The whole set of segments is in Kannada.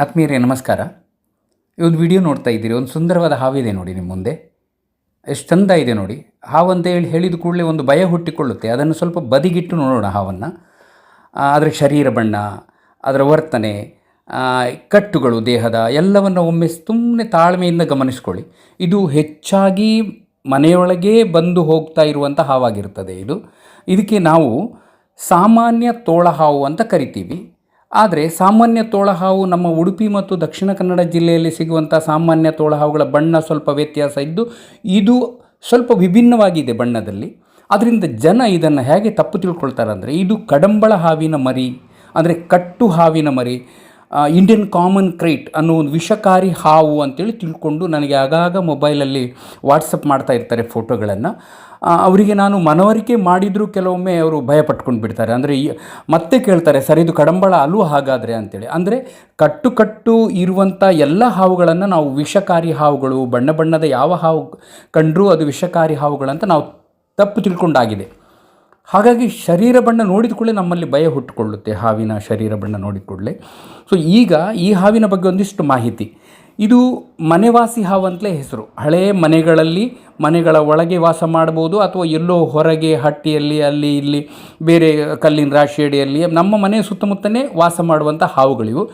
ಆತ್ಮೀಯರೇ, ನಮಸ್ಕಾರ. ಒಂದು ವಿಡಿಯೋ ನೋಡ್ತಾ ಇದ್ದೀರಿ. ಒಂದು ಸುಂದರವಾದ ಹಾವಿದೆ ನೋಡಿ ನಿಮ್ಮ ಮುಂದೆ. ಎಷ್ಟು ಚಂದ ಇದೆ ನೋಡಿ. ಹಾವು ಅಂತ ಹೇಳಿ ಹೇಳಿದ ಕೂಡಲೇ ಒಂದು ಭಯ ಹುಟ್ಟಿಕೊಳ್ಳುತ್ತೆ. ಅದನ್ನು ಸ್ವಲ್ಪ ಬದಿಗಿಟ್ಟು ನೋಡೋಣ ಹಾವನ್ನು. ಅದರ ಶರೀರ ಬಣ್ಣ, ಅದರ ವರ್ತನೆ ಕಟ್ಟುಗಳು, ದೇಹದ ಎಲ್ಲವನ್ನು ಒಮ್ಮೆ ಸುಮ್ಮನೆ ತಾಳ್ಮೆಯಿಂದ ಗಮನಿಸ್ಕೊಳ್ಳಿ. ಇದು ಹೆಚ್ಚಾಗಿ ಮನೆಯೊಳಗೆ ಬಂದು ಹೋಗ್ತಾ ಇರುವಂಥ ಹಾವಾಗಿರ್ತದೆ ಇದು. ಇದಕ್ಕೆ ನಾವು ಸಾಮಾನ್ಯ ತೋಳ ಹಾವು ಅಂತ ಕರಿತೀವಿ. ಆದರೆ ಸಾಮಾನ್ಯ ತೋಳ ಹಾವು ನಮ್ಮ ಉಡುಪಿ ಮತ್ತು ದಕ್ಷಿಣ ಕನ್ನಡ ಜಿಲ್ಲೆಯಲ್ಲಿ ಸಿಗುವಂಥ ಸಾಮಾನ್ಯ ತೋಳ ಹಾವುಗಳ ಬಣ್ಣ ಸ್ವಲ್ಪ ವ್ಯತ್ಯಾಸ ಇದ್ದು, ಇದು ಸ್ವಲ್ಪ ವಿಭಿನ್ನವಾಗಿದೆ ಬಣ್ಣದಲ್ಲಿ. ಅದರಿಂದ ಜನ ಇದನ್ನು ಹೇಗೆ ತಪ್ಪು ತಿಳ್ಕೊಳ್ತಾರೆ ಅಂದರೆ ಇದು ಕಡಂಬಳ ಹಾವಿನ ಮರಿ, ಅಂದರೆ ಕಟ್ಟು ಹಾವಿನ ಮರಿ ಇಂಡಿಯನ್ ಕಾಮನ್ ಕ್ರೈಟ್ ಅನ್ನೋ ಒಂದು ವಿಷಕಾರಿ ಹಾವು ಅಂತೇಳಿ ತಿಳ್ಕೊಂಡು ನನಗೆ ಆಗಾಗ ಮೊಬೈಲಲ್ಲಿ ವಾಟ್ಸಪ್ ಮಾಡ್ತಾ ಇರ್ತಾರೆ ಫೋಟೋಗಳನ್ನು ಅವರಿಗೆ ನಾನು ಮನವರಿಕೆ ಮಾಡಿದರೂ ಕೆಲವೊಮ್ಮೆ ಅವರು ಭಯ ಪಟ್ಕೊಂಡು ಬಿಡ್ತಾರೆ. ಅಂದರೆ ಮತ್ತೆ ಕೇಳ್ತಾರೆ, ಸರ್, ಇದು ಕಡಂಬಳ ಅಲು ಹಾಗಾದರೆ? ಅಂತೇಳಿ. ಅಂದರೆ ಕಟ್ಟುಕಟ್ಟು ಕಟ್ಟು ಇರುವಂಥ ಎಲ್ಲ ಹಾವುಗಳನ್ನು ನಾವು ವಿಷಕಾರಿ ಹಾವುಗಳು, ಬಣ್ಣ ಬಣ್ಣದ ಯಾವ ಹಾವು ಕಂಡರೂ ಅದು ವಿಷಕಾರಿ ಹಾವುಗಳಂತ ನಾವು ತಪ್ಪು ತಿಳ್ಕೊಂಡಾಗಿದೆ. ಹಾಗಾಗಿ ಶರೀರ ಬಣ್ಣ ನೋಡಿದ ಕೂಡಲೇ ನಮ್ಮಲ್ಲಿ ಭಯ ಹುಟ್ಟುಕೊಳ್ಳುತ್ತೆ, ಹಾವಿನ ಶರೀರ ಬಣ್ಣ ನೋಡಿದ ಕೂಡಲೇ. ಸೊ ಈಗ ಈ ಹಾವಿನ ಬಗ್ಗೆ ಒಂದಿಷ್ಟು ಮಾಹಿತಿ. ಇದು ಮನೆವಾಸಿ ಹಾವು ಹೆಸರು. ಹಳೆ ಮನೆಗಳಲ್ಲಿ ಮನೆಗಳ ಒಳಗೆ ವಾಸ ಮಾಡ್ಬೋದು ಅಥವಾ ಎಲ್ಲೋ ಹೊರಗೆ ಹಟ್ಟಿಯಲ್ಲಿ, ಅಲ್ಲಿ, ಇಲ್ಲಿ, ಬೇರೆ ಕಲ್ಲಿನ ರಾಶಿಯಡಿಯಲ್ಲಿ ನಮ್ಮ ಮನೆ ಸುತ್ತಮುತ್ತನೇ ವಾಸ ಮಾಡುವಂಥ ಹಾವುಗಳಿವು.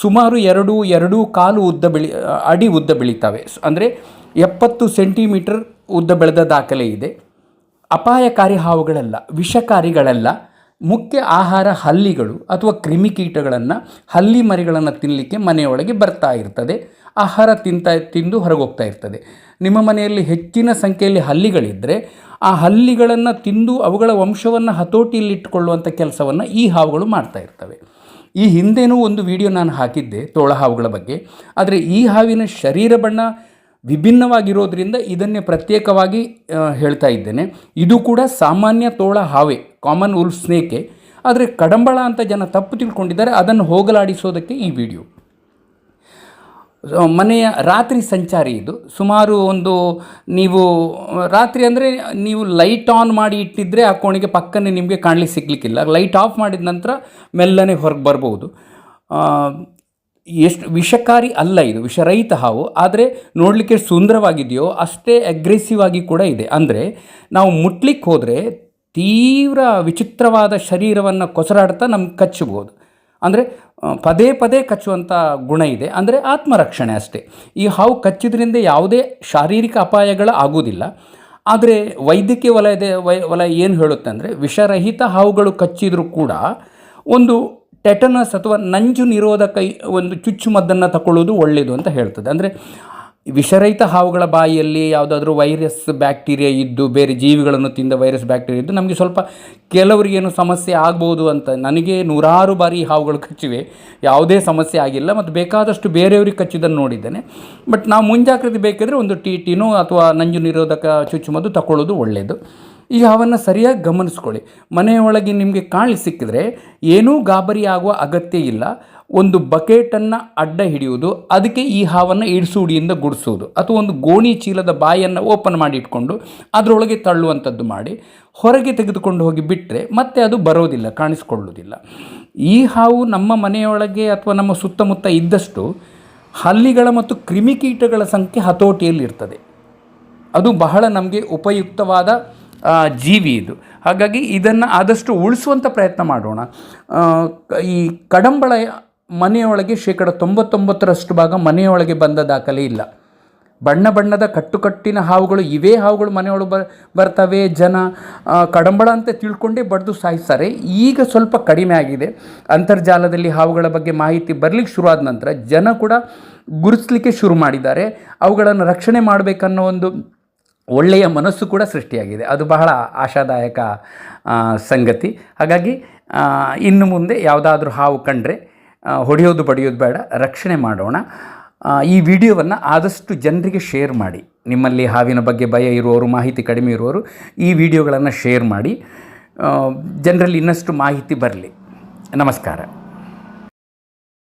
ಸುಮಾರು ಎರಡು ಎರಡು ಕಾಲು ಉದ್ದ ಬೆಳಿ, ಅಡಿ ಉದ್ದ ಬೆಳೀತವೆ. ಅಂದರೆ ಎಪ್ಪತ್ತು ಸೆಂಟಿಮೀಟರ್ ಉದ್ದ ಬೆಳೆದ ದಾಖಲೆ ಇದೆ. ಅಪಾಯಕಾರಿ ಹಾವುಗಳಲ್ಲ, ವಿಷಕಾರಿಗಳಲ್ಲ. ಮುಖ್ಯ ಆಹಾರ ಹಲ್ಲಿಗಳು ಅಥವಾ ಕ್ರಿಮಿಕೀಟಗಳನ್ನು ಹಲ್ಲಿ ಮರಿಗಳನ್ನು ತಿನ್ನಲಿಕ್ಕೆ ಮನೆಯೊಳಗೆ ಬರ್ತಾ ಇರ್ತದೆ. ಆಹಾರ ತಿಂತ, ತಿಂದು ಹೊರಗೆ ಹೋಗ್ತಾ ಇರ್ತದೆ. ನಿಮ್ಮ ಮನೆಯಲ್ಲಿ ಹೆಚ್ಚಿನ ಸಂಖ್ಯೆಯಲ್ಲಿ ಹಲ್ಲಿಗಳಿದ್ದರೆ ಆ ಹಲ್ಲಿಗಳನ್ನು ತಿಂದು ಅವುಗಳ ವಂಶವನ್ನು ಹತೋಟಿಯಲ್ಲಿಟ್ಟುಕೊಳ್ಳುವಂಥ ಕೆಲಸವನ್ನು ಈ ಹಾವುಗಳು ಮಾಡ್ತಾ ಇರ್ತವೆ. ಈ ಹಿಂದೆನೂ ಒಂದು ವಿಡಿಯೋ ನಾನು ಹಾಕಿದ್ದೆ, ತೋಳ ಹಾವುಗಳ ಬಗ್ಗೆ. ಆದರೆ ಈ ಹಾವಿನ ಶರೀರ ಬಣ್ಣ ವಿಭಿನ್ನವಾಗಿರೋದ್ರಿಂದ ಇದನ್ನೇ ಪ್ರತ್ಯೇಕವಾಗಿ ಹೇಳ್ತಾ ಇದ್ದೇನೆ. ಇದು ಕೂಡ ಸಾಮಾನ್ಯ ತೋಳ ಹಾವೆ ಕಾಮನ್ ಉಲ್ಫ್ ಸ್ನೇಕೆ ಆದರೆ ಕಡಂಬಳ ಅಂತ ಜನ ತಪ್ಪು ತಿಳ್ಕೊಂಡಿದ್ದಾರೆ, ಅದನ್ನು ಹೋಗಲಾಡಿಸೋದಕ್ಕೆ ಈ ವಿಡಿಯೋ. ಮನೆಯ ರಾತ್ರಿ ಸಂಚಾರಿ ಇದು. ಸುಮಾರು ಒಂದು, ನೀವು, ರಾತ್ರಿ ಅಂದರೆ ನೀವು ಲೈಟ್ ಆನ್ ಮಾಡಿ ಇಟ್ಟಿದ್ದರೆ ಆ ಕೋಣೆಗೆ ಪಕ್ಕನೆ ನಿಮಗೆ ಕಾಣಲಿಕ್ಕೆ ಸಿಗ್ಲಿಕ್ಕಿಲ್ಲ. ಲೈಟ್ ಆಫ್ ಮಾಡಿದ ನಂತರ ಮೆಲ್ಲನೆ ಹೊರಗೆ ಬರ್ಬೋದು. ಎಷ್ಟು ವಿಷಕಾರಿ ಅಲ್ಲ ಇದು, ವಿಷರಹಿತ ಹಾವು. ಆದರೆ ನೋಡಲಿಕ್ಕೆ ಸುಂದರವಾಗಿದೆಯೋ, ಅಷ್ಟೇ ಅಗ್ರೆಸಿವ್ ಆಗಿ ಕೂಡ ಇದೆ. ಅಂದರೆ ನಾವು ಮುಟ್ಲಿಕ್ಕೆ ಹೋದರೆ ತೀವ್ರ ವಿಚಿತ್ರವಾದ ಶರೀರವನ್ನು ಕೊಸರಾಡ್ತಾ ನಮ್ಗೆ ಕಚ್ಚಬಹುದು. ಅಂದರೆ ಪದೇ ಪದೇ ಕಚ್ಚುವಂಥ ಗುಣ ಇದೆ. ಅಂದರೆ ಆತ್ಮರಕ್ಷಣೆ ಅಷ್ಟೇ. ಈ ಹಾವು ಕಚ್ಚಿದ್ರಿಂದ ಯಾವುದೇ ಶಾರೀರಿಕ ಅಪಾಯಗಳು ಆಗುವುದಿಲ್ಲ. ಆದರೆ ವೈದ್ಯಕೀಯ ವಲಯದ ವಲಯ ಏನು ಹೇಳುತ್ತೆ ಅಂದರೆ, ವಿಷರಹಿತ ಹಾವುಗಳು ಕಚ್ಚಿದರೂ ಕೂಡ ಒಂದು ಟೆಟನಸ್ ಅಥವಾ ನಂಜು ನಿರೋಧಕ ಒಂದು ಚುಚ್ಚುಮದ್ದನ್ನು ತಗೊಳ್ಳೋದು ಒಳ್ಳೆಯದು ಅಂತ ಹೇಳ್ತದೆ. ಅಂದರೆ ವಿಷರಹಿತ ಹಾವುಗಳ ಬಾಯಿಯಲ್ಲಿ ಯಾವುದಾದ್ರೂ ವೈರಸ್ ಬ್ಯಾಕ್ಟೀರಿಯಾ ಇದ್ದು ಬೇರೆ ಜೀವಿಗಳನ್ನು ತಿಂದ ವೈರಸ್ ಬ್ಯಾಕ್ಟೀರಿಯಾ ಇದ್ದು ನಮಗೆ ಸ್ವಲ್ಪ ಕೆಲವರಿಗೇನು ಸಮಸ್ಯೆ ಆಗ್ಬೋದು ಅಂತ. ನನಗೆ ನೂರಾರು ಬಾರಿ ಹಾವುಗಳು ಕಚ್ಚಿವೆ. ಯಾವುದೇ ಸಮಸ್ಯೆ ಆಗಿಲ್ಲ. ಮತ್ತು ಬೇಕಾದಷ್ಟು ಬೇರೆಯವ್ರಿಗೆ ಕಚ್ಚಿದ್ದನ್ನು ನೋಡಿದ್ದೇನೆ. ಬಟ್ ನಾವು ಮುಂಜಾಗ್ರತೆ ಬೇಕಿದ್ರೆ ಒಂದು ಟಿ ಟಿನೋ ಅಥವಾ ನಂಜು ನಿರೋಧಕ ಚುಚ್ಚುಮದ್ದು ತಗೊಳ್ಳೋದು ಒಳ್ಳೆಯದು ಈ ಹಾವನ್ನು ಸರಿಯಾಗಿ ಗಮನಿಸ್ಕೊಳ್ಳಿ. ಮನೆಯೊಳಗೆ ನಿಮಗೆ ಕಾಳಿ ಸಿಕ್ಕಿದ್ರೆ ಏನೂ ಗಾಬರಿ ಆಗುವ ಅಗತ್ಯ ಇಲ್ಲ. ಒಂದು ಬಕೆಟನ್ನು ಅಡ್ಡ ಹಿಡಿಯುವುದು, ಅದಕ್ಕೆ ಈ ಹಾವನ್ನು ಇಡಿಸುಡಿಯಿಂದ ಗುಡಿಸೋದು, ಅಥವಾ ಒಂದು ಗೋಣಿ ಚೀಲದ ಬಾಯನ್ನು ಓಪನ್ ಮಾಡಿ ಇಟ್ಕೊಂಡು ಅದರೊಳಗೆ ತಳ್ಳುವಂಥದ್ದು ಮಾಡಿ, ಹೊರಗೆ ತೆಗೆದುಕೊಂಡು ಹೋಗಿ ಬಿಟ್ಟರೆ ಮತ್ತೆ ಅದು ಬರೋದಿಲ್ಲ, ಕಾಣಿಸ್ಕೊಳ್ಳೋದಿಲ್ಲ. ಈ ಹಾವು ನಮ್ಮ ಮನೆಯೊಳಗೆ ಅಥವಾ ನಮ್ಮ ಸುತ್ತಮುತ್ತ ಇದ್ದಷ್ಟು ಹಲ್ಲಿಗಳ ಮತ್ತು ಕ್ರಿಮಿಕೀಟಗಳ ಸಂಖ್ಯೆ ಹತೋಟಿಯಲ್ಲಿರ್ತದೆ. ಅದು ಬಹಳ ನಮಗೆ ಉಪಯುಕ್ತವಾದ ಜೀವಿ ಇದು. ಹಾಗಾಗಿ ಇದನ್ನು ಆದಷ್ಟು ಉಳಿಸುವಂಥ ಪ್ರಯತ್ನ ಮಾಡೋಣ. ಈ ಕಡಂಬಳ ಮನೆಯೊಳಗೆ ಶೇಕಡ ತೊಂಬತ್ತೊಂಬತ್ತರಷ್ಟು ಭಾಗ ಮನೆಯೊಳಗೆ ಬಂದ ದಾಖಲೆ ಇಲ್ಲ. ಬಣ್ಣ ಬಣ್ಣದ ಕಟ್ಟುಕಟ್ಟಿನ ಹಾವುಗಳು ಇವೇ ಹಾವುಗಳು ಮನೆಯೊಳಗೆ ಬರ್, ಬರ್ತವೆ, ಜನ. ಕಡಂಬಳ ಅಂತ ತಿಳ್ಕೊಂಡೇ ಬಡ್ದು ಸಾಯಿಸ್ತಾರೆ. ಈಗ ಸ್ವಲ್ಪ ಕಡಿಮೆ ಆಗಿದೆ. ಅಂತರ್ಜಾಲದಲ್ಲಿ ಹಾವುಗಳ ಬಗ್ಗೆ ಮಾಹಿತಿ ಬರಲಿಕ್ಕೆ ಶುರುವಾದ ನಂತರ ಜನ ಕೂಡ ಗುರುತಿಸಲಿಕ್ಕೆ ಶುರು ಮಾಡಿದ್ದಾರೆ. ಅವುಗಳನ್ನು ರಕ್ಷಣೆ ಮಾಡಬೇಕನ್ನೋ ಒಂದು ಒಳ್ಳೆಯ ಮನಸ್ಸು ಕೂಡ ಸೃಷ್ಟಿಯಾಗಿದೆ. ಅದು ಬಹಳ ಆಶಾದಾಯಕ ಸಂಗತಿ. ಹಾಗಾಗಿ ಇನ್ನು ಮುಂದೆ ಯಾವುದಾದ್ರೂ ಹಾವು ಕಂಡ್ರೆ ಹೊಡೆಯೋದು ಬಡಿಯೋದು ಬೇಡ, ರಕ್ಷಣೆ ಮಾಡೋಣ. ಈ ವಿಡಿಯೋವನ್ನು ಆದಷ್ಟು ಜನರಿಗೆ ಶೇರ್ ಮಾಡಿ. ನಿಮ್ಮಲ್ಲಿ ಹಾವಿನ ಬಗ್ಗೆ ಭಯ ಇರುವವರು, ಮಾಹಿತಿ ಕಡಿಮೆ ಇರುವವರು, ಈ ವಿಡಿಯೋಗಳನ್ನು ಶೇರ್ ಮಾಡಿ. ಜನರಲ್ಲಿ ಇನ್ನಷ್ಟು ಮಾಹಿತಿ ಬರಲಿ. ನಮಸ್ಕಾರ.